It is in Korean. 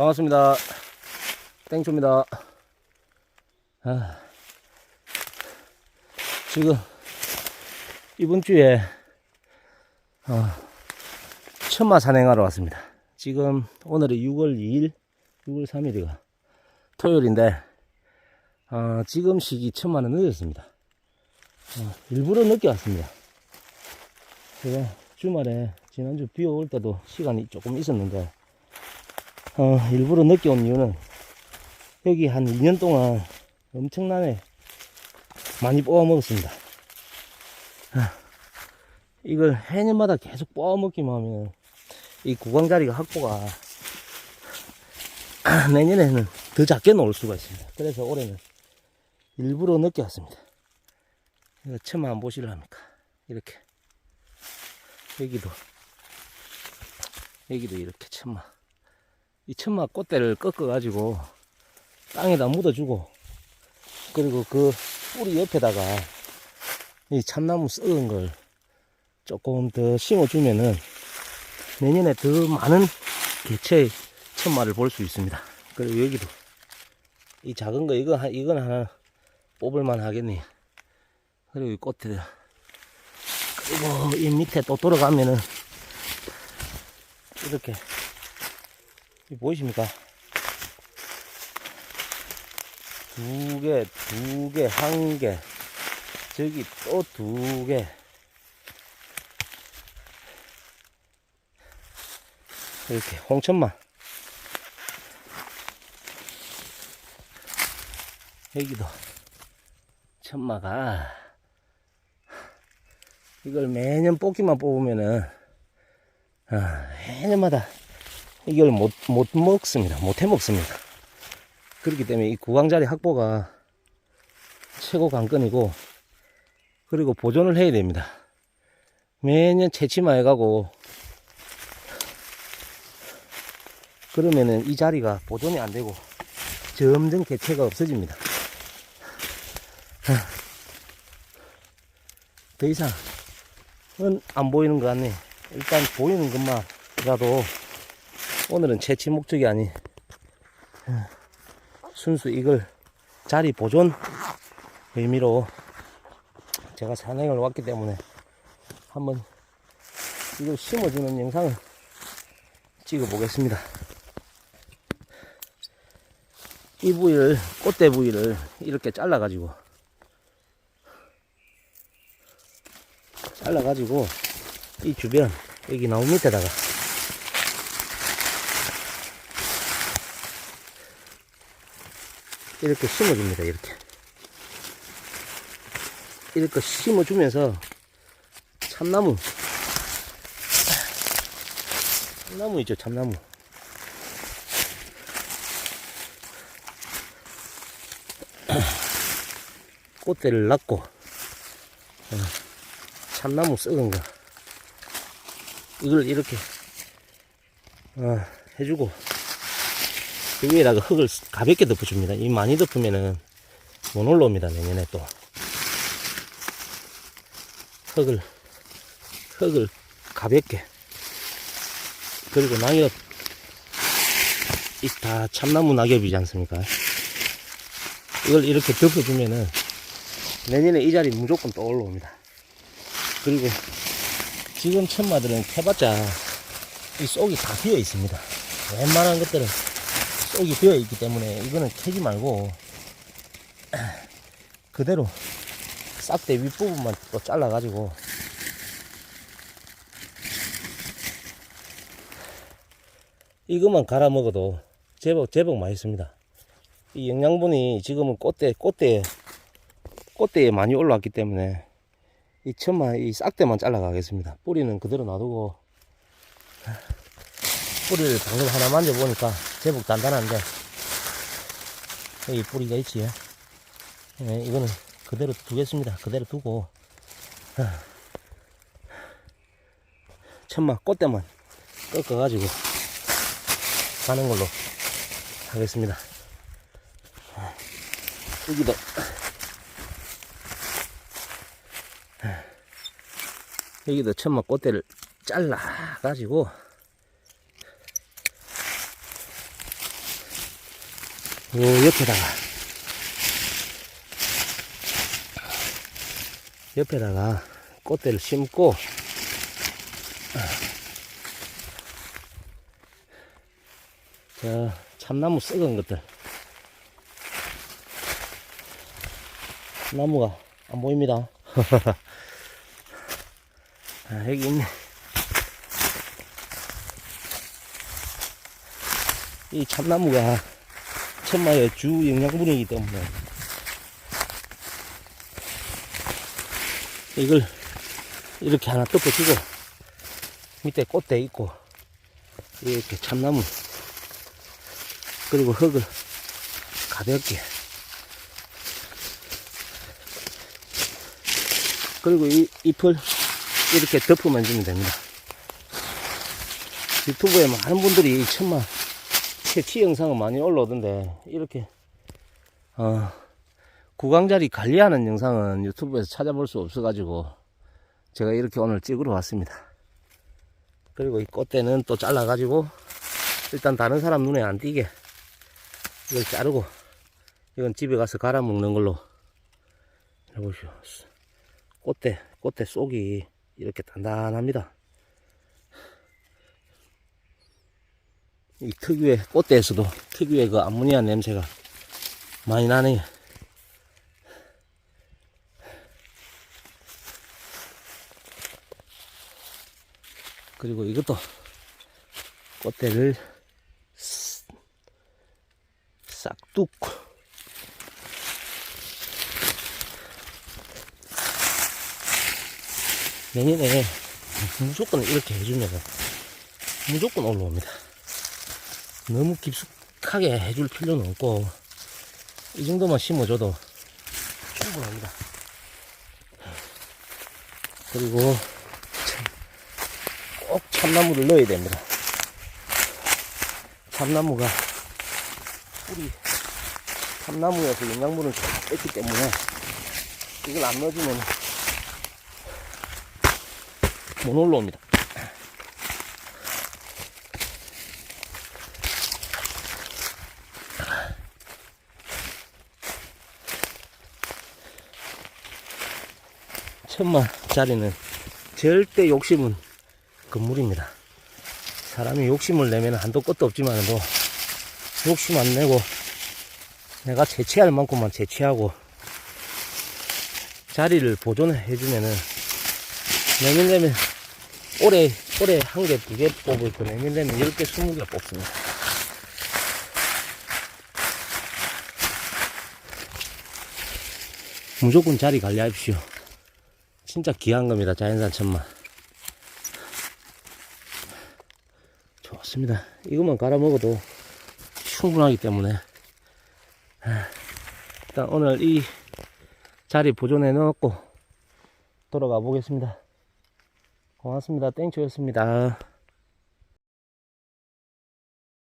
반갑습니다. 땡초입니다. 아, 지금 이번 주에 어, 천마 산행하러 왔습니다. 지금 오늘은 6월 2일, 6월 3일이가 토요일인데 어, 지금 시기 천마는 늦었습니다. 어, 일부러 늦게 왔습니다. 제가 주말에 지난주 비 올 때도 시간이 조금 있었는데 어, 일부러 늦게 온 이유는 여기 한 2년 동안 엄청나게 많이 뽑아 먹었습니다. 아, 이걸 해년마다 계속 뽑아 먹기만 하면 이 구강 자리가 확보가 아, 내년에는 더 작게 놓을 수가 있습니다. 그래서 올해는 일부러 늦게 왔습니다. 이거 처음 안 보실랍니까? 이렇게. 여기도, 여기도 이렇게 천마. 이 천마 꽃대를 꺾어가지고 땅에다 묻어주고, 그리고 그 뿌리 옆에다가 이 참나무 썩은 걸 조금 더 심어주면은 내년에 더 많은 개체의 천마를 볼 수 있습니다. 그리고 여기도 이 작은 거 이거 하- 이건 하나 뽑을만 하겠네. 그리고 이 꽃들 그리고 이 밑에 또 돌아가면은 이렇게 이 보이십니까? 두 개, 두 개, 한 개, 저기 또 두 개. 이렇게 홍천마. 여기도 천마가 이걸 매년 뽑기만 뽑으면은 아, 매년마다 이걸 못, 못 먹습니다. 못 해 먹습니다. 그렇기 때문에 이 구강자리 확보가 최고 관건이고 그리고 보존을 해야 됩니다. 매년 채취만 해가고 그러면은 이 자리가 보존이 안 되고 점점 개체가 없어집니다. 더 이상은 안 보이는 것 같네. 일단 보이는 것만이라도 오늘은 채취 목적이 아닌 어, 순수 이걸 자리 보존 의미로 제가 산행을 왔기 때문에 한번 이걸 심어주는 영상을 찍어 보겠습니다. 이 부위를 꽃대 부위를 이렇게 잘라 가지고 잘라 가지고 이 주변 여기 나무 밑에다가 이렇게 심어줍니다 이렇게. 이렇게 심어주면서 참나무. 참나무 있죠 참나무. 꽃대를 놨고 어, 참나무 썩은 거. 이걸 이렇게 어, 해주고. 그 위에다가 흙을 가볍게 덮어줍니다. 이 많이 덮으면은 못 올라옵니다. 내년에 또 흙을 흙을 가볍게 그리고 낙엽 이 다 참나무 낙엽이지 않습니까? 이걸 이렇게 덮어주면은 내년에 이 자리 무조건 또 올라옵니다. 그리고 지금 천마들은 캐봤자 이 속이 다 비어 있습니다. 웬만한 것들은 속이 비어 있기 때문에 이거는 캐지 말고 그대로 싹대 윗부분만 또 잘라가지고 이것만 갈아 먹어도 제법 제법 맛있습니다. 이 영양분이 지금은 꽃대 꽃대 꽃대에 많이 올라왔기 때문에 이 천마 이 싹대만 잘라가겠습니다. 뿌리는 그대로 놔두고 뿌리를 방금 하나 만져보니까 제법 단단한데 여기 뿌리가 있지. 예, 이거는 그대로 두겠습니다. 그대로 두고. 아, 천마 꽃대만 꺾어가지고 가는 걸로 하겠습니다. 아, 여기도 여기도 천막 꽃대를 잘라 가지고 요 옆에다가. 옆에다가 꽃대를 심고 자 참나무 썩은 것들. 나무가 안 보입니다. 아, 여기 있네. 이 참나무가 천마의 주 영양분이기 때문에. 이걸 이렇게 하나 덮어주고 밑에 꽃대 있고 이렇게 참나무 그리고 흙을 가볍게. 그리고 이 잎을 이렇게 덮으면 주면 됩니다. 유튜브에 많은 분들이 이 천마 채취 영상을 많이 올라오던데 이렇게 어, 구강자리 관리하는 영상은 유튜브에서 찾아볼 수 없어 가지고 제가 이렇게 오늘 찍으러 왔습니다. 그리고 이 꽃대는 또 잘라 가지고 일단 다른 사람 눈에 안 띄게 이걸 자르고 이건 집에 가서 갈아 먹는 걸로 해보시오. 꽃대 꽃대 속이 이렇게 단단합니다. 이 특유의 꽃대에서도 특유의 그 암모니아 냄새가 많이 나네요. 그리고 이것도 꽃대를 싹 뚫고 내년에 무조건 이렇게 해주면 무조건 올라옵니다. 너무 깊숙하게 해줄 필요는 없고 이 정도만 심어줘도 충분합니다. 그리고 참, 꼭 참나무를 넣어야 됩니다. 참나무가 뿌리 참나무에서 영양분을 쫙 뺐기 때문에 이걸 안 넣어주면 못 올라옵니다. 천마 자리는 절대 욕심은 건물입니다. 사람이 욕심을 내면 한도 끝도 없지만도 욕심 안 내고 내가 재취할 만큼만 재취하고 자리를 보존해 주면은 내년 되면 올해 올해 한 개 두 개 뽑을 거 내년 되면 열개 스무 개 뽑습니다. 무조건 자리 관리하십시오. 진짜 귀한 겁니다. 자연산 천마. 좋습니다. 이것만 갈아 먹어도 충분하기 때문에. 아, 일단 오늘 이 자리 보존해 놓고 돌아가 보겠습니다. 고맙습니다. 땡초였습니다.